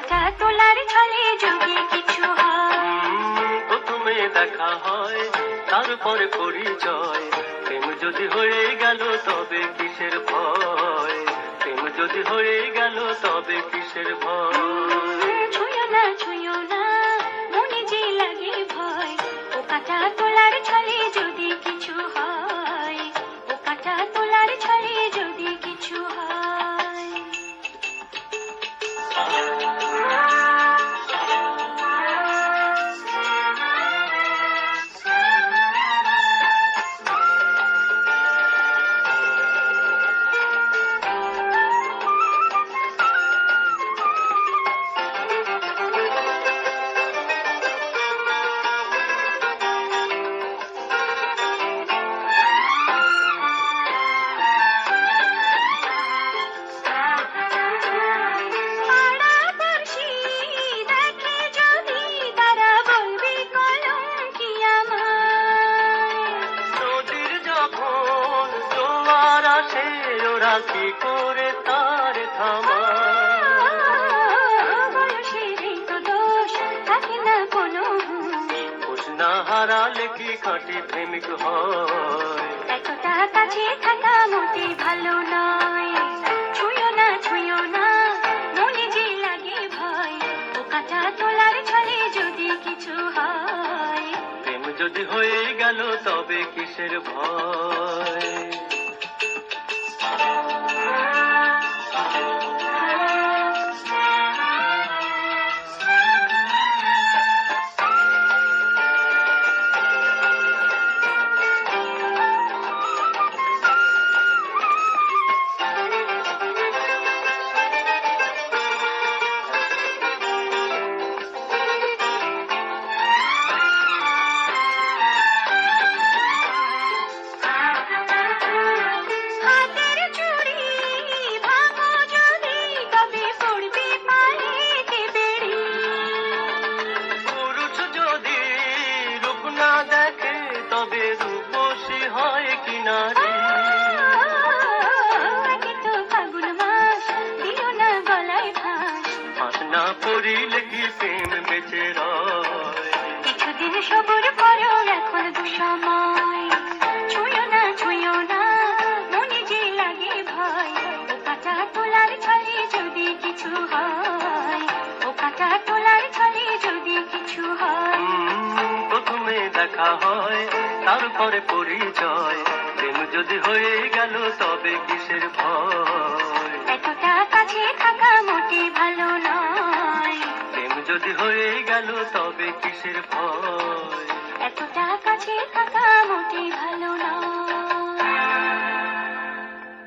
কাটা তোলার ছলে যদি কিছু প্রথমে দেখা হয়, তারপরে পরিচয়। প্রেম যদি হয়ে গেল তবে কিসের ভয়? প্রেম যদি হয়ে গেল তবে কিসের ভয়? ওরা কি করে তার থামা। না কোনো। না হারালে কি খাঁটি প্রেমিক হয়? এতটা কাছে থাকা মোটে ভালো নয়। ছুঁয়ো না ছুঁয়ো না মনে যে লাগে ভয়। ও কাটা তোলার ছলে যদি কিছু হয়। প্রেম যদি হয়ে গেল তবে কিসের ভয়? হয় আগে তো ফাগুন মাস দিও না গলায় হাস না পড়িলে দেখা হয় তারপরে পরিচয়। প্রেম যদি হয়ে গেল তবে কিসের ভয়? এতটা কাছে থাকা মোটে ভালো নয়। প্রেম যদি হয়ে গেল তবে কিসের ভয়? এতটা কাছে থাকা মোটে ভালো নয়।